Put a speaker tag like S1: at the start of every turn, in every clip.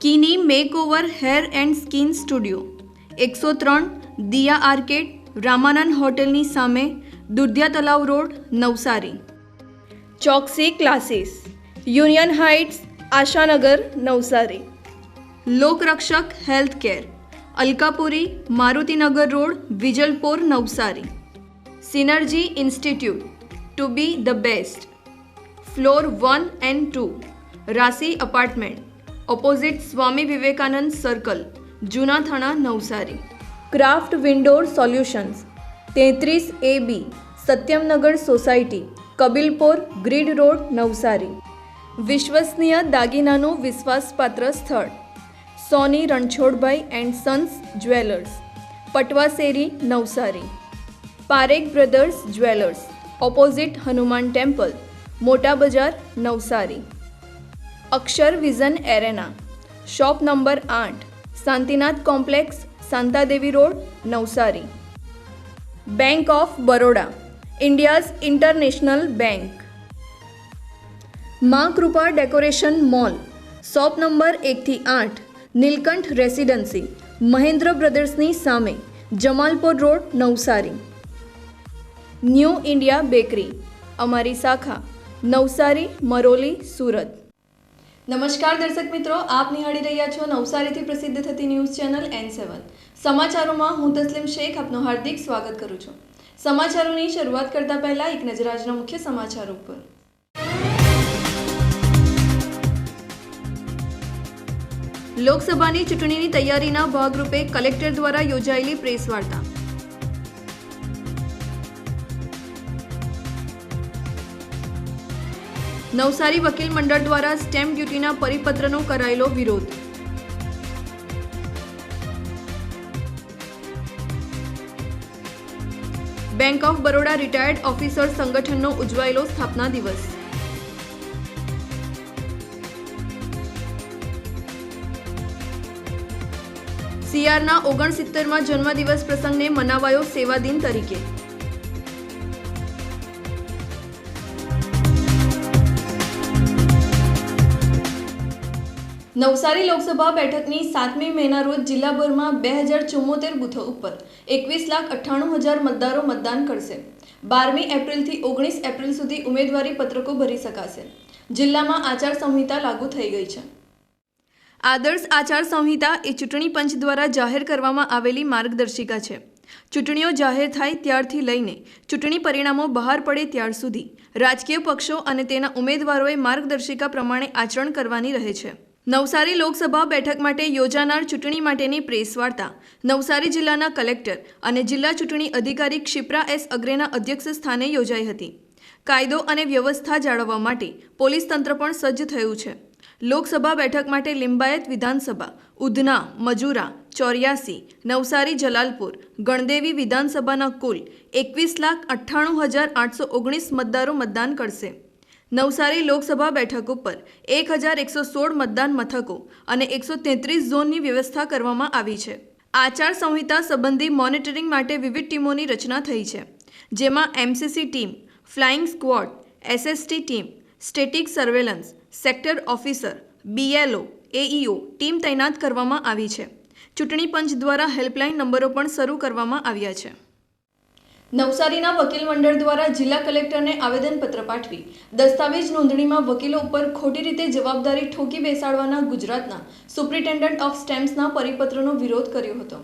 S1: કિની makeover hair and skin studio, એકસો ત્રણ, Diya arcade, Ramanand હોટેલની સામે, Dudhiya Talav road, Navsari. Choksi classes, union heights, Ashanagar, Navsari. Lokrakshak health care Alkapuri, Marutinagar road, Vijalpor, Navsari. Synergy institute, to be the best. Floor one and two Rasi apartment. Opposite Swami Vivekanand circle Juna Thana Navsari craft windoor solutions તેત્રીસ A B Satyamnagar society Kabilpor grid road Navsari વિશ્વસનીય દાગીનાનું વિશ્વાસપાત્ર સ્થળ Soni Ranchhodbhai and sons jewellers Patvaseri Navsari Parekh brothers jewellers opposite Hanuman temple Mota Bazar Navsari Akshar vision arena shop number આઠ Shantinath complex Shantadevi road Navsari bank of Baroda India's international bank Maa Krupa decoration mall shop number એકથી આઠ Neelkanth residency Mahendra બ્રદર્સની સામે Jamalpur road Navsari new India bakery અમારી શાખા નવસારી મરોલી સુરત નમસ્કાર દર્શક મિત્રો, આપ નિહાળી રહ્યા છો નવસારીથી પ્રસિદ્ધ થતી ન્યૂઝ ચેનલ એન સેવન સમાચારોમાં હું તસ્લીમ શેખ આપનું હાર્દિક સ્વાગત કરું છું. સમાચારોની શરૂઆત કરતા પહેલા એક નજર આજના મુખ્ય સમાચારો ઉપર. લોકસભાની ચૂંટણીની તૈયારીના ભાગરૂપે કલેક્ટર દ્વારા યોજાયેલી પ્રેસ વાર્તા. નવસારી વકીલ મંડળ દ્વારા સ્ટેમ્પ ડ્યુટીના પરિપત્રનો કરાયેલો વિરોધ. Bank of Baroda retired officer સંગઠનનો ઉજવાયેલો સ્થાપના દિવસ. સીઆરના ઓગણસિત્તેરમાં જન્મદિવસ પ્રસંગને મનાવાયો સેવા દિન તરીકે. નવસારી લોકસભા બેઠકની સાતમી મેના રોજ જિલ્લાભરમાં બે હજાર ચુમ્મોતેર બૂથો ઉપર એકવીસ લાખ અઠ્ઠાણું હજાર મતદારો મતદાન કરશે. બારમી એપ્રિલથી ઓગણીસ એપ્રિલ સુધી ઉમેદવારી પત્રકો ભરી શકાશે. જિલ્લામાં આચાર સંહિતા લાગુ થઈ ગઈ છે. આદર્શ આચાર સંહિતા એ ચૂંટણી પંચ દ્વારા જાહેર કરવામાં આવેલી માર્ગદર્શિકા છે. ચૂંટણીઓ જાહેર થાય ત્યારથી લઈને ચૂંટણી પરિણામો બહાર પડે ત્યાર સુધી રાજકીય પક્ષો અને તેના ઉમેદવારોએ માર્ગદર્શિકા પ્રમાણે આચરણ કરવાની રહે છે. નવસારી લોકસભા બેઠક માટે યોજાનાર ચૂંટણી માટેની પ્રેસ વાર્તા. નવસારી જિલ્લાના કલેક્ટર અને જિલ્લા ચૂંટણી અધિકારી ક્ષિપ્રા એસ અગ્રેના અધ્યક્ષ સ્થાને યોજાઈ હતી. કાયદો અને વ્યવસ્થા જાળવવા માટે પોલીસ તંત્ર પણ સજ્જ થયું છે. લોકસભા બેઠક માટે લિંબાયત વિધાનસભા, ઉધના, મજુરા, ચોર્યાસી, નવસારી, જલાલપુર, ગણદેવી વિધાનસભાના કુલ એકવીસ લાખ અઠ્ઠાણું હજાર આઠસો ઓગણીસ મતદારો મતદાન કરશે. નવસારી લોકસભા બેઠક ઉપર એક હજાર એકસો સોળ મતદાન મથકો અને એકસો તેત્રીસ ઝોનની વ્યવસ્થા કરવામાં આવી છે. આચાર સંહિતા સંબંધી મોનિટરિંગ માટે વિવિધ ટીમોની રચના થઈ છે. જેમાં MCC team, flying squad, SST team, static surveillance, sector officer, BLO, AEO team તૈનાત કરવામાં આવી છે. ચૂંટણી પંચ દ્વારા હેલ્પલાઇન નંબરો પણ શરૂ કરવામાં આવ્યા છે. નવસારીના વકીલ મંડળ દ્વારા જિલ્લા કલેક્ટરને આવેદનપત્ર પાઠવી દસ્તાવેજ નોંધણીમાં વકીલો ઉપર ખોટી રીતે જવાબદારી ઠોકી બેસાડવાના ગુજરાતના સુપ્રિન્ટેન્ડન્ટ ઓફ સ્ટેમ્પ્સના પરિપત્રનો વિરોધ કર્યો હતો.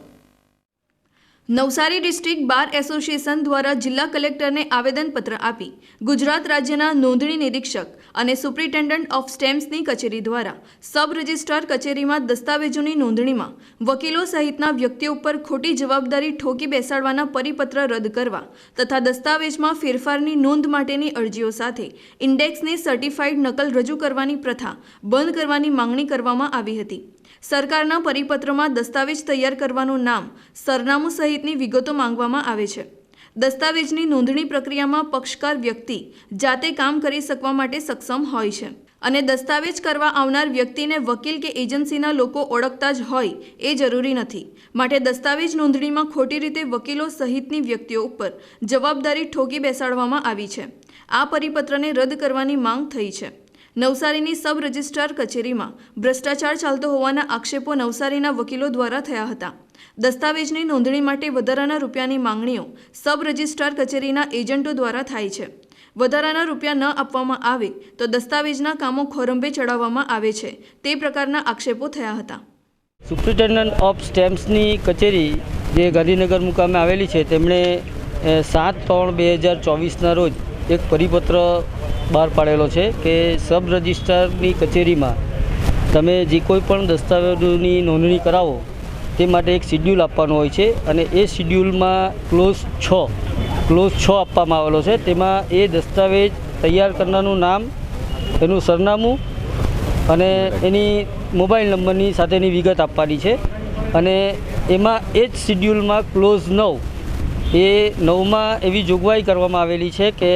S1: નવસારી ડિસ્ટ્રિક્ટ બાર એસોસિએશન દ્વારા જિલ્લા કલેક્ટરને આવેદનપત્ર આપી ગુજરાત રાજ્યના નોંધણી નિરીક્ષક અને સુપ્રિન્ટેન્ડન્ટ ઓફ સ્ટેમ્પ્સની કચેરી દ્વારા સબ રજિસ્ટ્રાર કચેરીમાં દસ્તાવેજોની નોંધણીમાં વકીલો સહિતના વ્યક્તિઓ ઉપર ખોટી જવાબદારી ઠોકી બેસાડવાના પરિપત્ર રદ કરવા તથા દસ્તાવેજમાં ફેરફારની નોંધ માટેની અરજીઓ સાથે ઇન્ડેક્સની સર્ટિફાઇડ નકલ રજૂ કરવાની પ્રથા બંધ કરવાની માંગણી કરવામાં આવી હતી. સરકારના પરિપત્રમાં દસ્તાવેજ તૈયાર કરવાનું નામ, સરનામું સહિતની વિગતો માંગવામાં આવે છે. દસ્તાવેજની નોંધણી પ્રક્રિયામાં પક્ષકાર વ્યક્તિ જાતે કામ કરી શકવા માટે સક્ષમ હોય છે અને દસ્તાવેજ કરવા આવનાર વ્યક્તિને વકીલ કે એજન્સીના લોકો ઓળખતા જ હોય એ જરૂરી નથી. માટે દસ્તાવેજ નોંધણીમાં ખોટી રીતે વકીલો સહિતની વ્યક્તિઓ ઉપર જવાબદારી ઠોકી બેસાડવામાં આવી છે. આ પરિપત્રને રદ કરવાની માંગ થઈ છે. નવસારીની સબ રજિસ્ટ્રાર કચેરીમાં ભ્રષ્ટાચાર ચાલતો હોવાના આક્ષેપો નવસારીના વકીલો દ્વારા થયા હતા. દસ્તાવેજની નોંધણી માટે વધારાના રૂપિયાની માંગણીઓ સબ રજિસ્ટ્રાર કચેરીના એજન્ટો દ્વારા થાય છે. વધારાના રૂપિયા ન આપવામાં આવે તો દસ્તાવેજના કામો ખોરંભે ચડાવવામાં આવે છે. તે પ્રકારના આક્ષેપો થયા હતા.
S2: સુપ્રિન્ટેન્ડન્ટ ઓફ સ્ટેમ્પ્સની કચેરી જે ગાંધીનગર મુકામે આવેલી છે, તેમણે સાત ત્રણ બે હજાર ચોવીસના રોજ એક પરિપત્ર બહાર પાડેલો છે કે સબ રજિસ્ટ્રારની કચેરીમાં તમે જે કોઈ પણ દસ્તાવેજોની નોંધણી કરાવો, તે માટે એક શિડ્યુલ આપવાનું હોય છે અને એ શિડ્યુલમાં ક્લોઝ છ ક્લોઝ છ આપવામાં આવેલો છે. તેમાં એ દસ્તાવેજ તૈયાર કરનારનું નામ, એનું સરનામું અને એની મોબાઈલ નંબરની સાથેની વિગત આપવાની છે. અને એમાં એ જ શિડ્યુલમાં ક્લોઝ નવ, એ નવમાં એવી જોગવાઈ કરવામાં આવેલી છે કે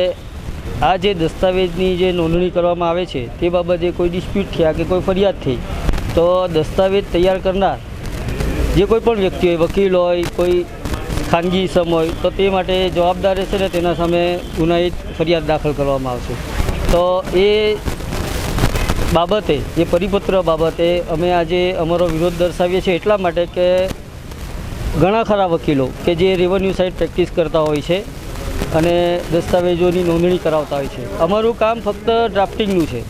S2: આ જે દસ્તાવેજની જે નોંધણી કરવામાં આવે છે, તે બાબતે કોઈ ડિસ્પ્યુટ થયા કે કોઈ ફરિયાદ થઈ, તો દસ્તાવેજ તૈયાર કરનાર જે કોઈ પણ વ્યક્તિ હોય, વકીલ હોય, કોઈ ખાનગી ઇસમ હોય, તો તે માટે જવાબદાર રહેશે ને તેના સામે ગુનાહિત ફરિયાદ દાખલ કરવામાં આવશે. તો એ બાબતે, એ પરિપત્ર બાબતે અમે આજે અમારો વિરોધ દર્શાવીએ છીએ એટલા માટે કે ઘણા ખરા વકીલો કે જે રેવન્યુ સાઇડ પ્રેક્ટિસ કરતા હોય છે અને દસ્તાવેજોની નોંધણી કરાવતા હોય છે. અમારું કામ ફક્ત ડ્રાફ્ટિંગનું છે.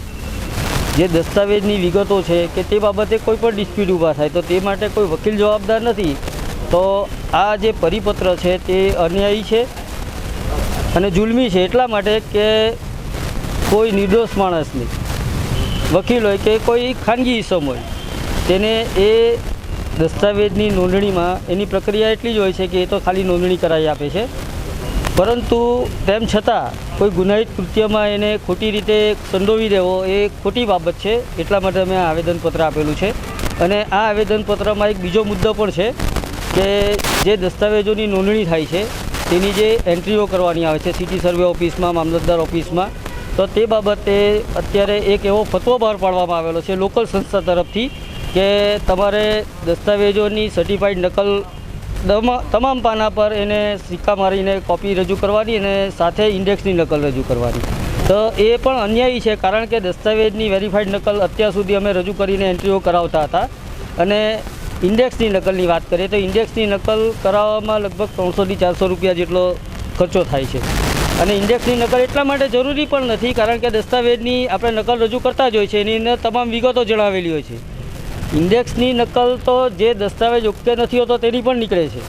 S2: જે દસ્તાવેજની વિગતો છે કે તે બાબતે કોઈ પણ ડિસ્પ્યુટ ઊભા થાય તો તે માટે કોઈ વકીલ જવાબદાર નથી. તો આ જે પરિપત્ર છે તે અન્યાયી છે અને જુલમી છે એટલા માટે કે કોઈ નિર્દોષ માણસને વકીલ હોય કે કોઈ ખાનગી ઇસમ હોય, તેને એ દસ્તાવેજની નોંધણીમાં એની પ્રક્રિયા એટલી જ હોય છે કે એ તો ખાલી નોંધણી કરાવી આપે છે. પરંતુ તેમ છતાં, કોઈ ગુનાહિત કૃત્યમાં એને ખોટી રીતે સંડોવી દેવો એ ખોટી બાબત છે, એટલા માટે અમે આવેદનપત્ર આપેલું છે. અને આ આવેદનપત્રમાં એક બીજો મુદ્દો પણ છે કે જે દસ્તાવેજોની નોંધણી થાય છે, તેની જે એન્ટ્રીઓ કરવાની આવે છે, સિટી સર્વે ઓફિસમાં, મામલતદાર ઓફિસમાં, તો તે બાબતે અત્યારે એક એવો ફતવો બહાર પાડવામાં આવેલો છે, લોકલ સંસ્થા તરફથી કે તમારે દસ્તાવેજોની સર્ટિફાઈડ નકલ તમામ પાના પર એને સિક્કા મારીને કોપી રજૂ કરવાની અને સાથે ઇન્ડેક્સની નકલ રજૂ કરવાની. તો એ પણ અન્યાયી છે, કારણ કે દસ્તાવેજની વેરીફાઈડ નકલ અત્યાર સુધી અમે રજૂ કરીને એન્ટ્રીઓ કરાવતા હતા. અને ઇન્ડેક્સની નકલની વાત કરીએ તો ઇન્ડેક્સની નકલ કરાવવામાં લગભગ ત્રણસોથી ચારસો રૂપિયા જેટલો ખર્ચો થાય છે. અને ઇન્ડેક્સની નકલ એટલા માટે જરૂરી પણ નથી, કારણ કે દસ્તાવેજની આપણે નકલ રજૂ કરતા જ હોય છે, એની અંદર તમામ વિગતો જણાવેલી હોય છે. ઇન્ડેક્સની નકલ તો જે દસ્તાવેજ ઉગતે નથી હોતો તેની પણ નીકળે છે.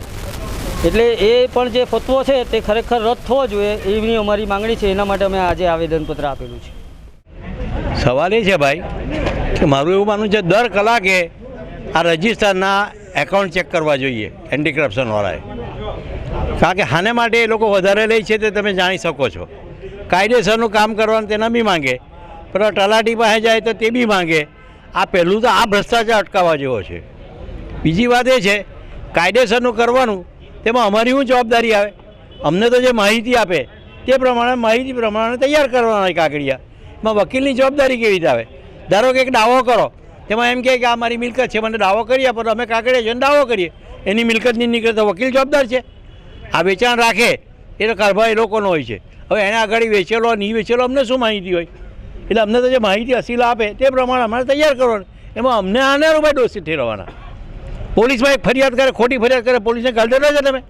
S2: એટલે એ પણ જે ફતવો છે તે ખરેખર રદ થવો જોઈએ એવી અમારી માંગણી છે. એના માટે અમે આજે આવેદનપત્ર આપેલું છે.
S3: સવાલ એ છે ભાઈ કે મારું એવું માનવું છે દર કલાકે આ રજિસ્ટરના એકાઉન્ટ ચેક કરવા જોઈએ એન્ટી કરપ્શનવાળાએ કારણ કે હાને માટે એ લોકો વધારે લે છે તે તમે જાણી શકો છો. કાયદેસરનું કામ કરવાનું તેના બી માંગે, પણ તલાટી પાસે જાય તો તે બી માંગે. આ પહેલું તો આ ભ્રષ્ટાચાર અટકાવવા જેવો છે. બીજી વાત એ છે, કાયદેસરનું કરવાનું, તેમાં અમારી શું જવાબદારી આવે? અમને તો જે માહિતી આપે, તે પ્રમાણે માહિતી પ્રમાણે તૈયાર કરવાના કાગળિયા. એમાં વકીલની જવાબદારી કેવી રીતે આવે? ધારો કે એક દાવો કરો, તેમાં એમ કહે કે આ મારી મિલકત છે, મને દાવો કરી આપો તો અમે કાગળિયા જઈને દાવો કરીએ. એની મિલકતની નીકળે તો વકીલ જવાબદાર છે. આ વેચાણ રાખે, એ તો કારભાર એ લોકોનો હોય છે. હવે એને આગળ વેચેલો નહીં વેચેલો અમને શું માહિતી હોય? એટલે અમને તો જે માહિતી અસીલ આપે તે પ્રમાણે અમારે તૈયાર કરવાનું. એમાં અમને આને રૂપિયા દોષિત ઠેરવાના. પોલીસમાં એક ફરિયાદ કરે, ખોટી ફરિયાદ કરે, પોલીસને ગાલ દેતા છે તમે?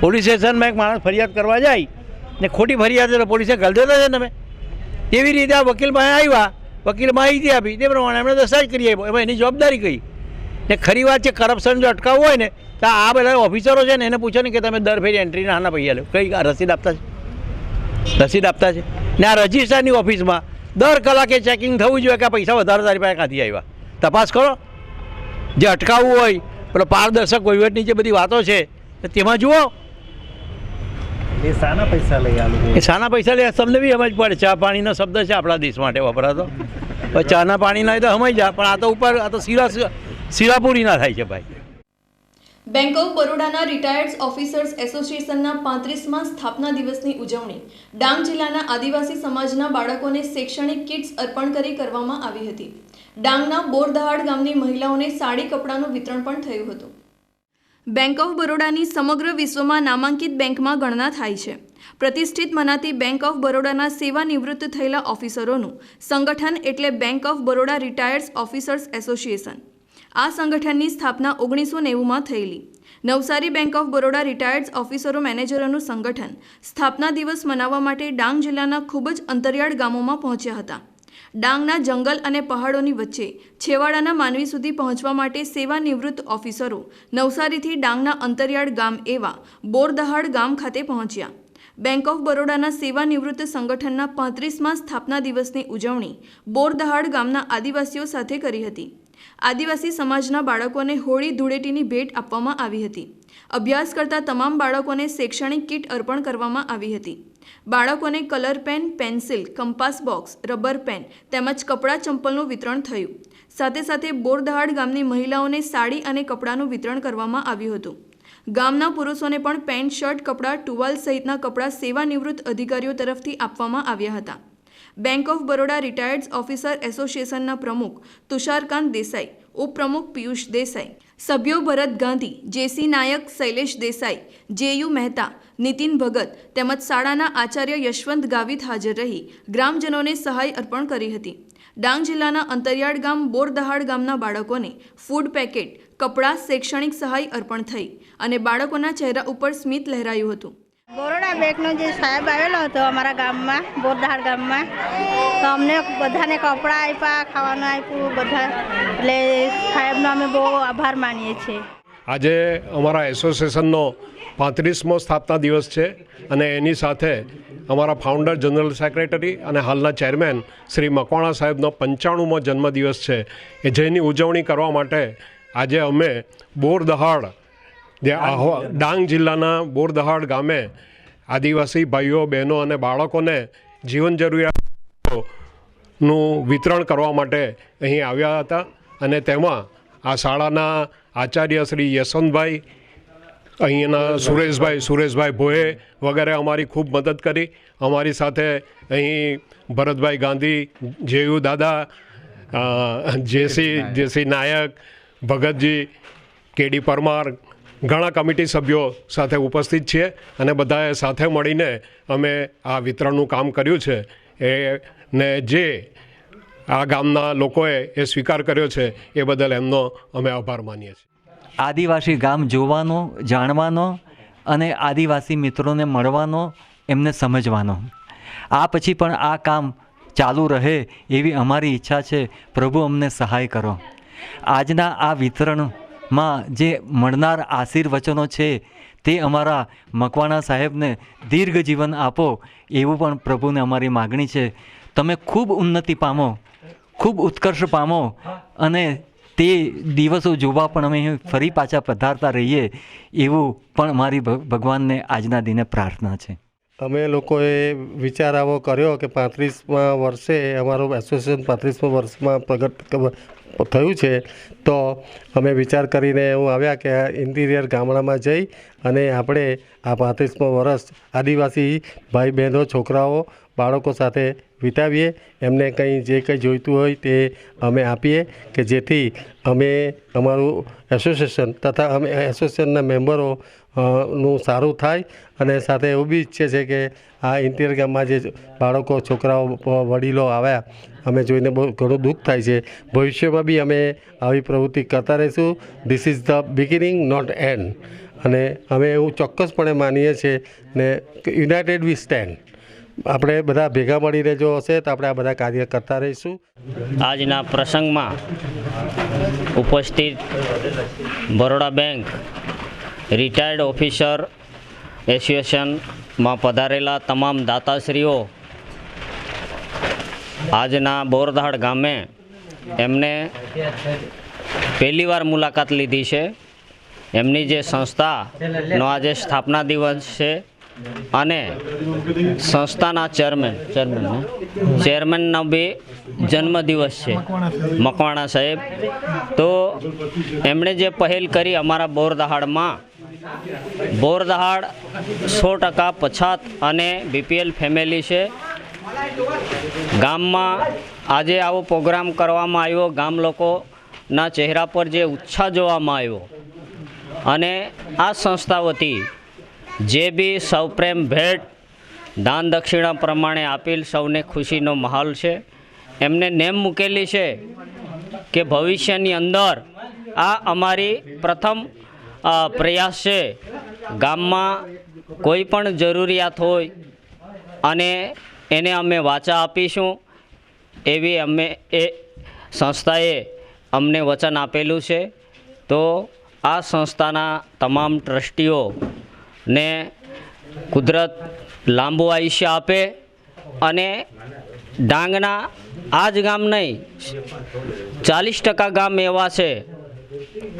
S3: પોલીસ સ્ટેશનમાં એક માણસ ફરિયાદ કરવા જાય ને ખોટી ફરિયાદ કરે પોલીસે ગાલ દેતા છે તમે? તેવી રીતે આ વકીલ પાસે આવ્યા, વકીલ માહિતી આપી, તે પ્રમાણે એમણે દસ્તાવેજ કરી આપ્યો. એમાં એની જવાબદારી કઈ? ને ખરી વાત છે, કરપ્શન જો અટકાવવું હોય ને, તો આ બધા ઓફિસરો છે ને, એને પૂછો ને કે તમે દર ફેરી એન્ટ્રીના આના પૈસા લો. કઈ રસીદ આપતા છે? રસીદ આપતા છે. ને આ રજિસ્ટ્રારની ઓફિસમાં દર કલાકે ચેકિંગ થવું જોઈએ કે પૈસા વધારે તારી પાસે કાંથી આવ્યા? તપાસ કરો. જે અટકાવવું હોય પેલો પારદર્શક વહીવટની જે બધી વાતો છે તેમાં જુઓ.
S4: એ સાના પૈસા લઈ આ
S3: એ સાના પૈસા લઈ તમને બી સમજ પડે. ચા પાણીનો શબ્દ છે આપણા દેશ માટે વપરાતો. ચાના પાણીના તો સમજ જા. પણ આ તો ઉપર આ તો શીરા શીરાપુરી ના થાય છે ભાઈ.
S1: બેંક ઓફ બરોડાના રિટાયર્ડ ઓફિસર્સ એસોસિએશનના પાંત્રીસમાં સ્થાપના દિવસની ઉજવણી ડાંગ જિલ્લાના આદિવાસી સમાજના બાળકોને શૈક્ષણિક કિટ્સ અર્પણ કરી કરવામાં આવી હતી. ડાંગના બોરદહાડ ગામની મહિલાઓને સાડી કપડાનું વિતરણ પણ થયું હતું. બેંક ઓફ બરોડાની સમગ્ર વિશ્વમાં નામાંકિત બેંકમાં ગણના થાય છે. પ્રતિષ્ઠિત મનાતી બેંક ઓફ બરોડાના સેવાનિવૃત્ત થયેલા ઓફિસરોનું સંગઠન એટલે bank of Baroda retired officers association. આ સંગઠનની સ્થાપના ઓગણીસો નેવુંમાં થયેલી. Navsari bank of Baroda retired ઓફિસરો મેનેજરોનું સંગઠન સ્થાપના દિવસ મનાવવા માટે ડાંગ જિલ્લાના ખૂબ જ અંતરિયાળ ગામોમાં પહોંચ્યા હતા. ડાંગના જંગલ અને પહાડોની વચ્ચે છેવાડાના માનવી સુધી પહોંચવા માટે સેવાનિવૃત્ત ઓફિસરો નવસારીથી ડાંગના અંતરિયાળ ગામ એવા બોરદહાડ ગામ ખાતે પહોંચ્યા. બેંક ઓફ બરોડાના સેવાનિવૃત્ત સંગઠનના પાંત્રીસમાં સ્થાપના દિવસની ઉજવણી બોરદહાડ ગામના આદિવાસીઓ સાથે કરી હતી. આદિવાસી સમાજના બાળકોને હોળી ધૂળેટીની ભેટ આપવામાં આવી હતી. અભ્યાસ કરતા તમામ બાળકોને શૈક્ષણિક કીટ અર્પણ કરવામાં આવી હતી. બાળકોને colour pen, pencil, compass box, rubber pen તેમજ કપડાં ચંપલનું વિતરણ થયું. સાથે સાથે બોરદહાડ ગામની મહિલાઓને સાડી અને કપડાંનું વિતરણ કરવામાં આવ્યું હતું. ગામના પુરુષોને પણ પેન્ટ, શર્ટ, કપડાં, ટુવાલ સહિતના કપડાં સેવાનિવૃત્ત અધિકારીઓ તરફથી આપવામાં આવ્યા હતા. Bank of Baroda retired officer એસોસિએશનના પ્રમુખ તુષારકાંત દેસાઈ, ઉપપ્રમુખ પિયુષ દેસાઈ, સભ્યો ભરત ગાંધી, જેસી નાયક, શૈલેષ દેસાઈ, જેયુ મહેતા, નીતિન ભગત તેમજ શાળાના આચાર્ય યશવંત ગાવિત હાજર રહી, ગ્રામજનોને સહાય અર્પણ કરી હતી. ડાંગ જિલ્લાના અંતરિયાળ ગામ બોરદહાડ ગામના બાળકોને ફૂડ પેકેટ, કપડાં, શૈક્ષણિક સહાય અર્પણ થઈ અને બાળકોના ચહેરા ઉપર સ્મિત લહેરાયું હતું.
S5: બરોડા બેંકનો જે સાહેબ આવેલો હતો અમારા ગામમાં બોરદહાડ ગામમાં, તો અમને બધાને કપડાં આપ્યા, ખાવાનું આપ્યું, બધા, એટલે સાહેબનો અમે બહુ આભાર માનીએ છીએ.
S6: આજે અમારા એસોસિએશનનો પાંત્રીસમો સ્થાપના દિવસ છે અને એની સાથે અમારા ફાઉન્ડર જનરલ સેક્રેટરી અને હાલના ચેરમેન શ્રી મકવાણા સાહેબનો પંચાણુંમો જન્મદિવસ છે. એ જેની ઉજવણી કરવા માટે આજે અમે બોરદહાડ જે આહો ડાંગ જિલ્લાના બોરદહાડ ગામે આદિવાસી ભાઈઓ, બહેનો અને બાળકોને જીવન જરૂરિયાતનું વિતરણ કરવા માટે અહીં આવ્યા હતા અને તેમાં આ શાળાના આચાર્ય શ્રી યશવંતભાઈ, અહીંના સુરેશભાઈ સુરેશભાઈ ભોએ વગેરે અમારી ખૂબ મદદ કરી. અમારી સાથે અહીં ભરતભાઈ ગાંધી, જેયુ દાદા જેસી જેસી નાયક, ભગતજી, કેડી પરમાર ઘણા કમિટી સભ્યો સાથે ઉપસ્થિત છીએ અને બધાએ સાથે મળીને અમે આ વિતરણનું કામ કર્યું છે. એ ને જે આ ગામના લોકોએ એ સ્વીકાર કર્યો છે, એ બદલ એમનો અમે આભાર માનીએ છીએ.
S7: આદિવાસી ગામ જોવાનો, જાણવાનો અને આદિવાસી મિત્રોને મળવાનો, એમને સમજવાનો. આ પછી પણ આ કામ ચાલુ રહે એવી અમારી ઈચ્છા છે. પ્રભુ અમને સહાય કરો. આજના આ વિતરણમાં જે મળનાર આશીર્વચનો છે, તે અમારા મકવાણા સાહેબને દીર્ઘ જીવન આપો, એવું પણ પ્રભુને અમારી માગણી છે. તમે ખૂબ ઉન્નતિ પામો, ખૂબ ઉત્કર્ષ પામો અને તે દિવસો જોવા પણ અમે ફરી પાછા પધારતા રહીએ, એવું પણ મારી ભગવાનને આજના દિને પ્રાર્થના છે.
S8: અમે લોકોએ વિચાર આવો કર્યો કે પાંત્રીસમાં વર્ષે અમારું એસોસિએશન પાંત્રીસમાં વર્ષમાં પ્રગટ થયું છે, તો અમે વિચાર કરીને એવું આવ્યા કે ઇન્ટિરિયર ગામડામાં જઈ અને આપણે આ પાંત્રીસમો વર્ષ આદિવાસી ભાઈ બહેનો છોકરાઓ, બાળકો સાથે વિતાવીએ. એમને કંઈ જે કંઈ જોઈતું હોય તે અમે આપીએ કે જેથી અમે અમારું એસોસિએશન તથા અમે એસોસિએશનના મેમ્બરો નું સારું થાય અને સાથે એવું બી ઈચ્છે છે કે આ ઇન્ટિરિયર ગામમાં જે બાળકો, છોકરાઓ વડીલો આવ્યા, અમે જોઈને બહુ ઘણું દુઃખ થાય છે. ભવિષ્યમાં બી અમે આવી પ્રવૃત્તિ કરતા રહીશું. This is the beginning not end અને અમે એવું ચોક્કસપણે માનીએ છીએ ને યુનાઇટેડ વી સ્ટેન્ડ આપણે બધા ભેગા મળીને જો હશે તો આપણે આ બધા કાર્ય કરતા રહીશું.
S9: આજના પ્રસંગમાં ઉપસ્થિત બરોડા બેંક રિટાયર્ડ ઓફિસર એસોસિએશનમાં પધારેલા તમામ દાતાશ્રીઓ, આજના બોરધાડ ગામે એમને પહેલીવાર મુલાકાત લીધી છે. એમની જે સંસ્થાનો આજે સ્થાપના દિવસ છે અને સંસ્થાના ચેરમેન ચેરમેન? ચેરમેનનો બી જન્મદિવસ છે, મકવાણા સાહેબ. તો એમણે જે પહેલ કરી અમારા બોરદહાડમાં, બોરદહાડ સો ટકા પછાત અને બીપીએલ ફેમિલી છે. ગામમાં આજે આવો પ્રોગ્રામ કરવામાં આવ્યો. ગામ લોકોના ચહેરા પર જે ઉત્સાહ જોવામાં આવ્યો. અને આ સંસ્થા વતી જે બી સૌપ્રેમ ભેટ દાન દક્ષિણા પ્રમાણે આપેલ સૌને ખુશીનો માહોલ છે. એમને નેમ મૂકેલી છે કે ભવિષ્યની અંદર આ અમારી પ્રથમ પ્રયાસ છે. ગામમાં કોઈ પણ જરૂરિયાત હોય અને એને અમે વાચા આપીશું, એવી અમે, એ સંસ્થાએ અમને વચન આપેલું છે. તો આ સંસ્થાના તમામ ટ્રસ્ટીઓને કુદરત લાંબુ આયુષ્ય આપે અને ડાંગના આ જ ગામ નહીં, ચાલીસ ટકા ગામ એવા છે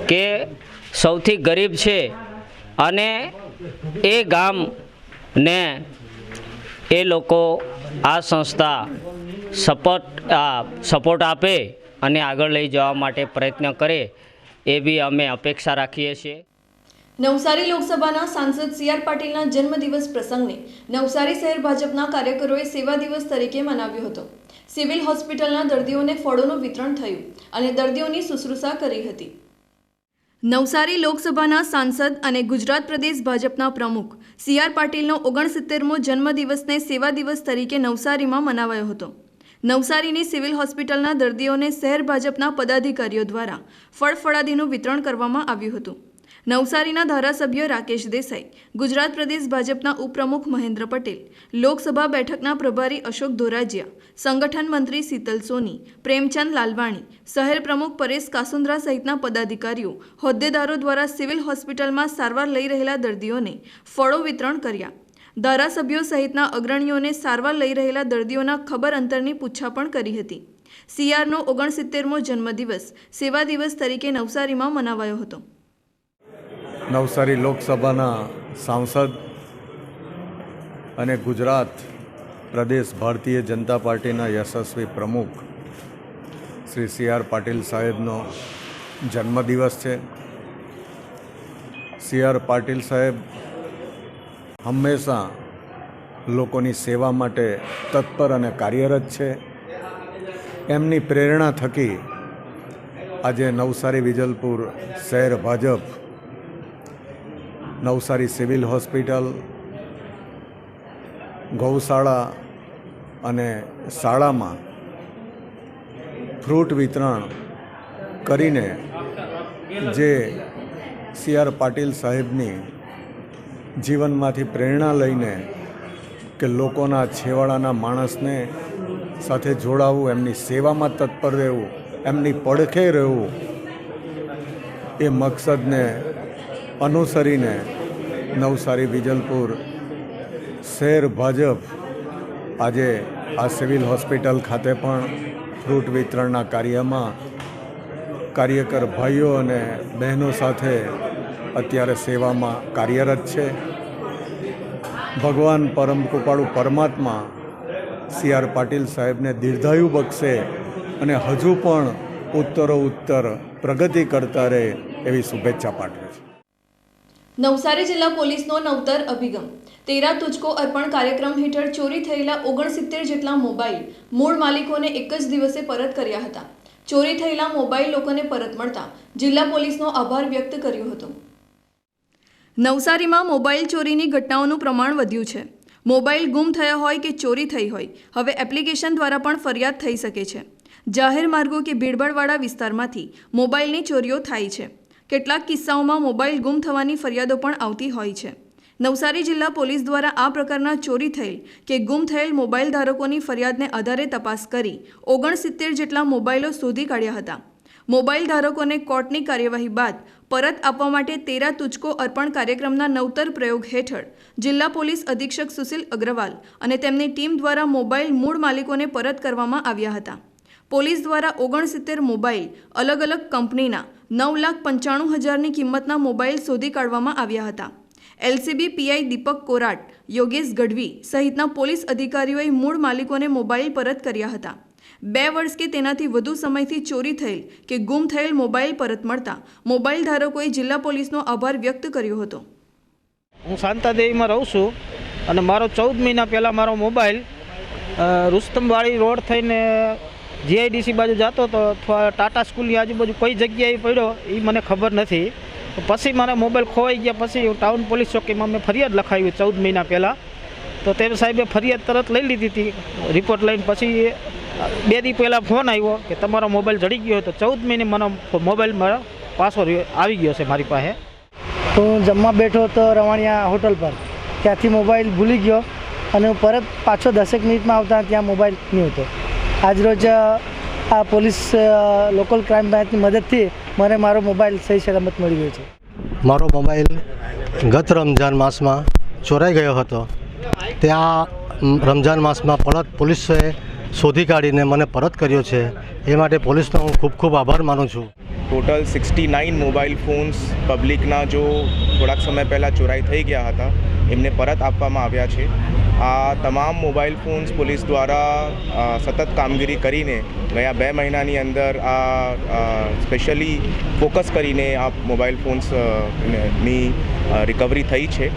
S9: કે સૌથી ગરીબ છે અને એ ગામને એ લોકો આ સંસ્થા સપોર્ટ સપોર્ટ આપે અને આગળ લઈ જવા માટે પ્રયત્ન કરે એવી અમે અપેક્ષા રાખીએ છીએ.
S1: નવસારી લોકસભાના સાંસદ સી આર પાટીલના જન્મદિવસ પ્રસંગને નવસારી શહેર ભાજપના કાર્યકરોએ સેવા દિવસ તરીકે મનાવ્યો હતો. સિવિલ હોસ્પિટલના દર્દીઓને ફળોનું વિતરણ થયું અને દર્દીઓની શુશ્રૂષા કરી હતી. નવસારી લોકસભાના સાંસદ અને ગુજરાત પ્રદેશ ભાજપના પ્રમુખ સી આર પાટીલનો ઓગણસિત્તેરમો જન્મદિવસને સેવા દિવસ તરીકે નવસારીમાં મનાવાયો હતો. નવસારીની સિવિલ હોસ્પિટલના દર્દીઓને શહેર ભાજપના પદાધિકારીઓ દ્વારા ફળફળાદીનું વિતરણ કરવામાં આવ્યું હતું. નવસારીના ધારાસભ્ય રાકેશ દેસાઈ, ગુજરાત પ્રદેશ ભાજપના ઉપપ્રમુખ મહેન્દ્ર પટેલ, લોકસભા બેઠકના પ્રભારી અશોક ધોરાજીયા, સંગઠન મંત્રી શીતલ સોની, પ્રેમચંદ લાલવાણી, શહેર પ્રમુખ પરેશ કાસુંદ્રા સહિતના પદાધિકારીઓ હોદ્દેદારો દ્વારા સિવિલ હોસ્પિટલમાં સારવાર લઈ રહેલા દર્દીઓને ફળો વિતરણ કર્યા. ધારાસભ્યો સહિતના અગ્રણીઓને સારવાર લઈ રહેલા દર્દીઓના ખબર અંતરની પૂછા પણ કરી હતી. સીઆરનો ઓગણસિત્તેરમો જન્મદિવસ સેવા દિવસ તરીકે નવસારીમાં મનાવાયો હતો.
S10: નવસારી લોકસભાના સાંસદ અને ગુજરાત પ્રદેશ ભારતીય જનતા પાર્ટીના યશસ્વી પ્રમુખ શ્રી સી આર પાટીલ સાહેબનો જન્મદિવસ છે. સી આર પાટીલ સાહેબ હંમેશા લોકોની સેવા માટે તત્પર અને કાર્યરત છે. એમની પ્રેરણા થકી આજે નવસારી વિજલપુર શહેર ભાજપ નવસારી સિવિલ હોસ્પિટલ, ગૌશાળા અને શાળામાં ફ્રૂટ વિતરણ કરીને જે સી આર પાટીલ સાહેબની જીવનમાંથી પ્રેરણા લઈને કે લોકોના છેવાડાના માણસને સાથે જોડાવવું, એમની સેવામાં તત્પર રહેવું, એમની પડખે રહેવું, એ મકસદને અનુસરીને નવસારી, વિજલપુર, શહેર ભાજપ આજે આ સિવિલ હોસ્પિટલ ખાતે પણ ફ્રૂટ વિતરણના કાર્યમાં કાર્યકર ભાઈઓ અને બહેનો સાથે અત્યારે સેવામાં કાર્યરત છે. ભગવાન પરમ કૃપાળુ પરમાત્મા સી આર પાટીલ સાહેબને દીર્ઘાયુ બક્ષે અને હજુ પણ ઉત્તરો ઉત્તર પ્રગતિ કરતા રહે એવી શુભેચ્છા પાઠવે છે.
S1: નવસારી જિલ્લા પોલીસનો નવતર અભિગમ. તેરા તુજકો અર્પણ કાર્યક્રમ હેઠળ ચોરી થયેલા ઓગણસિત્તેર જેટલા મોબાઈલ મૂળ માલિકોને એક જ દિવસે પરત કર્યા હતા. ચોરી થયેલા મોબાઈલ લોકોને પરત મળતા જિલ્લા પોલીસનો આભાર વ્યક્ત કર્યો હતો. નવસારીમાં મોબાઈલ ચોરીની ઘટનાઓનું પ્રમાણ વધ્યું છે. મોબાઈલ ગુમ થયા હોય કે ચોરી થઈ હોય, હવે એપ્લિકેશન દ્વારા પણ ફરિયાદ થઈ શકે છે. જાહેર માર્ગો કે ભીડભાડવાળા વિસ્તારમાંથી મોબાઈલની ચોરીઓ થાય છે. કેટલાક કિસ્સાઓમાં મોબાઈલ ગુમ થવાની ફરિયાદો પણ આવતી હોય છે. નવસારી જિલ્લા પોલીસ દ્વારા આ પ્રકારના ચોરી થયેલ કે ગુમ થયેલ મોબાઈલ ધારકોની ફરિયાદને આધારે તપાસ કરી ઓગણસિત્તેર જેટલા મોબાઈલો શોધી કાઢ્યા હતા. મોબાઈલ ધારકોને કોર્ટની કાર્યવાહી બાદ પરત આપવા માટે તેરા તુચકો અર્પણ કાર્યક્રમના નવતર પ્રયોગ હેઠળ જિલ્લા પોલીસ અધિક્ષક સુશીલ અગ્રવાલ અને તેમની ટીમ દ્વારા મોબાઈલ મૂળ માલિકોને પરત કરવામાં આવ્યા હતા. પોલીસ દ્વારા ઓગણસિત્તેર મોબાઈલ, અલગ અલગ કંપનીના નવ લાખ પંચાણું હજારની કિંમતના મોબાઈલ શોધી કાઢવામાં આવ્યા હતા. એલસીબી પીઆઈ દીપક કોરાટ, યોગેશ ગઢવી સહિતના પોલીસ અધિકારીઓએ મૂળ માલિકોને મોબાઈલ પરત કર્યા હતા. બે વર્ષ કે તેનાથી વધુ સમયથી ચોરી થયેલ કે ગુમ થયેલ મોબાઈલ પરત મળતા મોબાઈલ ધારકોએ જિલ્લા પોલીસનો આભાર વ્યક્ત કર્યો હતો.
S11: હું શાંતાદેવીમાં રહું છું અને મારો ચૌદ મહિના પહેલાં મારો મોબાઈલ રુસ્તમવાળી રોડ થઈને જીઆઈડીસી બાજુ જતો હતો અથવા ટાટા સ્કૂલની આજુબાજુ કઈ જગ્યાએ પડ્યો એ મને ખબર નથી. પછી મારા મોબાઈલ ખોવાઈ ગયા પછી ટાઉન પોલીસ ચોકીમાં મેં ફરિયાદ લખાવી ચૌદ મહિના પહેલાં. તો તે સાહેબે ફરિયાદ તરત લઈ લીધી હતી. રિપોર્ટ લઈને પછી બે દી પહેલાં ફોન આવ્યો કે તમારો મોબાઈલ જડી ગયો તો ચૌદ મહિને મને મોબાઈલ મારો પાછો આવી ગયો છે મારી પાસે.
S12: હું જમવા બેઠો તો રવાણિયા હોટલ પર. ત્યાંથી મોબાઈલ ભૂલી ગયો અને હું પરત પાછો દસેક મિનિટમાં આવતા ત્યાં મોબાઈલ નહીં હતો. આજરોજ આ પોલીસ લોકલ ક્રાઇમ બ્રાન્ચની મદદથી મને મારો મોબાઈલ સહી સલામત મળી ગયો છે.
S8: મારો મોબાઈલ ગત રમજાન માસમાં ચોરાઈ ગયો હતો. ત્યાં રમઝાન માસમાં પરત પોલીસે શોધી કાઢીને મને પરત કર્યો છે એ માટે પોલીસનો હું ખૂબ ખૂબ આભાર માનું છું.
S13: Total sixty nine mobile phones પબ્લિકના જો થોડાક સમય પહેલાં ચોરાઈ થઈ ગયા હતા એમને પરત આપવામાં આવ્યા છે. આ તમામ મોબાઈલ ફોન્સ પોલીસ દ્વારા સતત કામગીરી કરીને ગયા બે મહિનાની અંદર આ સ્પેશિયલી ફોકસ કરીને આ મોબાઈલ ફોન્સ અ, ને- ની રિકવરી થઈ છે.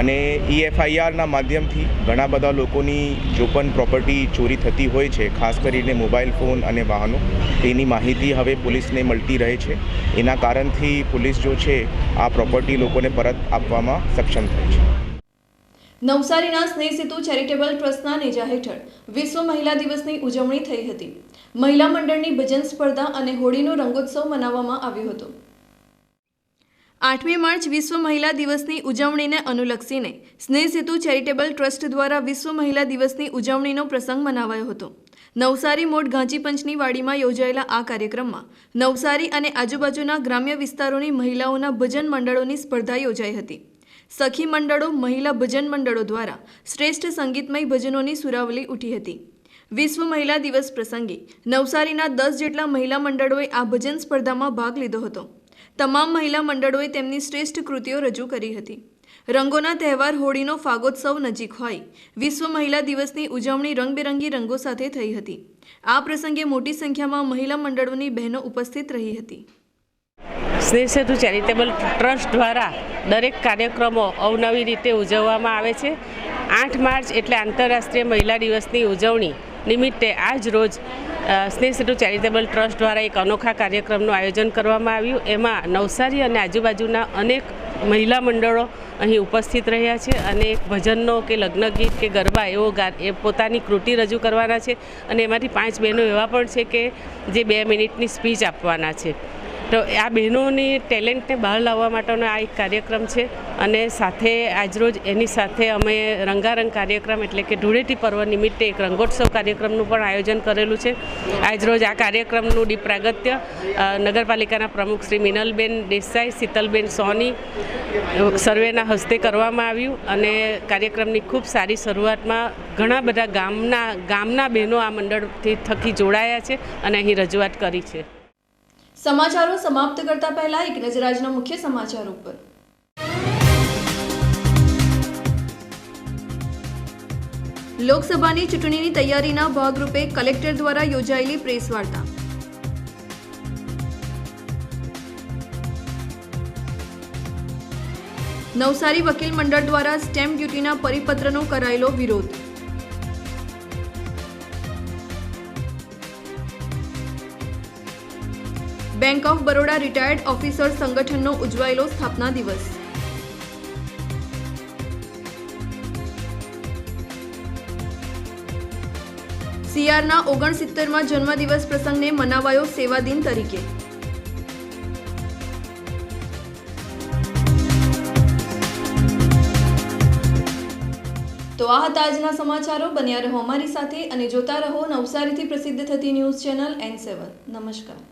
S13: અને ઈએફઆઈઆરના માધ્યમથી ઘણા બધા લોકોની જો પણ પ્રોપર્ટી ચોરી થતી હોય છે, ખાસ કરીને મોબાઈલ ફોન અને વાહનો, તેની માહિતી હવે પોલીસને મળતી રહે છે. એના કારણથી પોલીસ જો છે, આ પ્રોપર્ટી લોકોને પરત આપવામાં સક્ષમ થઈ છે.
S1: નવસારીના સ્નેહ સેતુ ચેરિટેબલ ટ્રસ્ટના નેજા હેઠળ વિશ્વ મહિલા દિવસની ઉજવણી થઈ હતી. મહિલા મંડળની ભજન સ્પર્ધા અને હોળીનો રંગોત્સવ મનાવવામાં આવ્યો હતો. આઠમી માર્ચ વિશ્વ મહિલા દિવસની ઉજવણીને અનુલક્ષીને સ્નેહ સેતુ ચેરિટેબલ ટ્રસ્ટ દ્વારા વિશ્વ મહિલા દિવસની ઉજવણીનો પ્રસંગ મનાવાયો હતો. નવસારી મોડ ગાંચીપંચની વાડીમાં યોજાયેલા આ કાર્યક્રમમાં નવસારી અને આજુબાજુના ગ્રામ્ય વિસ્તારોની મહિલાઓના ભજન મંડળોની સ્પર્ધા યોજાઈ હતી. સખી મંડળો મહિલા ભજન મંડળો દ્વારા શ્રેષ્ઠ સંગીતમય ભજનોની સુરાવલી ઉઠી હતી. વિશ્વ મહિલા દિવસ પ્રસંગે નવસારીના દસ જેટલા મહિલા મંડળોએ આ ભજન સ્પર્ધામાં ભાગ લીધો હતો. તમામ મહિલા મંડળોએ તેમની શ્રેષ્ઠ કૃતિઓ રજૂ કરી હતી. રંગોના તહેવાર હોળીનો ફાગોત્સવ નજીક હોય. વિશ્વ મહિલા દિવસની ઉજવણી રંગબેરંગી રંગો સાથે થઈ હતી. આ પ્રસંગે મોટી સંખ્યામાં મહિલા મંડળોની બહેનો ઉપસ્થિત રહી હતી.
S14: સ્નેહ સેતુ ચેરિટેબલ ટ્રસ્ટ દ્વારા દરેક કાર્યક્રમો અવનવી રીતે ઉજવવામાં આવે છે. આઠ માર્ચ એટલે આંતરરાષ્ટ્રીય મહિલા દિવસની ઉજવણી નિમિત્તે આજ રોજ સ્નેહ સેતુ ચેરિટેબલ ટ્રસ્ટ દ્વારા એક અનોખા કાર્યક્રમનું આયોજન કરવામાં આવ્યું. એમાં નવસારી અને આજુબાજુના અનેક મહિલા મંડળો અહીં ઉપસ્થિત રહ્યા છે અને એક ભજનનો કે લગ્ન ગીત કે ગરબા એવો ગા, એ પોતાની કૃતિ રજૂ કરવાના છે અને એમાંથી પાંચ બહેનો એવા પણ છે કે જે બે મિનિટની સ્પીચ આપવાના છે. તો આ બહેનોની ટેલેન્ટને બહાર લાવવા માટેનો આ એક કાર્યક્રમ છે અને સાથે આજરોજ એની સાથે અમે રંગારંગ કાર્યક્રમ એટલે કે ધૂળેટી પર્વ નિમિત્તે એક રંગોત્સવ કાર્યક્રમનું પણ આયોજન કરેલું છે. આજરોજ આ કાર્યક્રમનું ડી પ્રાગત્ય નગરપાલિકાના પ્રમુખ શ્રી મિનલબેન દેસાઈ, શીતલબેન સોની સર્વેના હસ્તે કરવામાં આવ્યું અને કાર્યક્રમની ખૂબ સારી શરૂઆતમાં ઘણા બધા ગામના ગામના બહેનો આ મંડળથી થકી જોડાયા છે અને અહીં રજૂઆત કરી છે.
S1: સમાચારો સમાપ્ત કરતા પહેલા એક નજર આજના મુખ્ય સમાચાર ઉપર. લોકસભાની ચૂંટણીની તૈયારીના ભાગરૂપે કલેક્ટર દ્વારા યોજાયેલી પ્રેસ વાર્તા. નવસારી વકીલ મંડળ દ્વારા સ્ટેમ્પ ડ્યુટીના પરિપત્રનો કરાયેલો વિરોધ. Bank of Baroda retired officer સંગઠનનો ઉજવાયેલો સ્થાપના દિવસ. સીઆરના ઓગણસિત્તેરમાં જન્મદિવસ પ્રસંગને મનાવાયો સેવા દિન તરીકે. તો આ હતા આજના સમાચારો. બન્યા રહો અમારી સાથે અને જોતા રહો નવસારીથી પ્રસિદ્ધ થતી ન્યૂઝ ચેનલ એન સેવન. નમસ્કાર.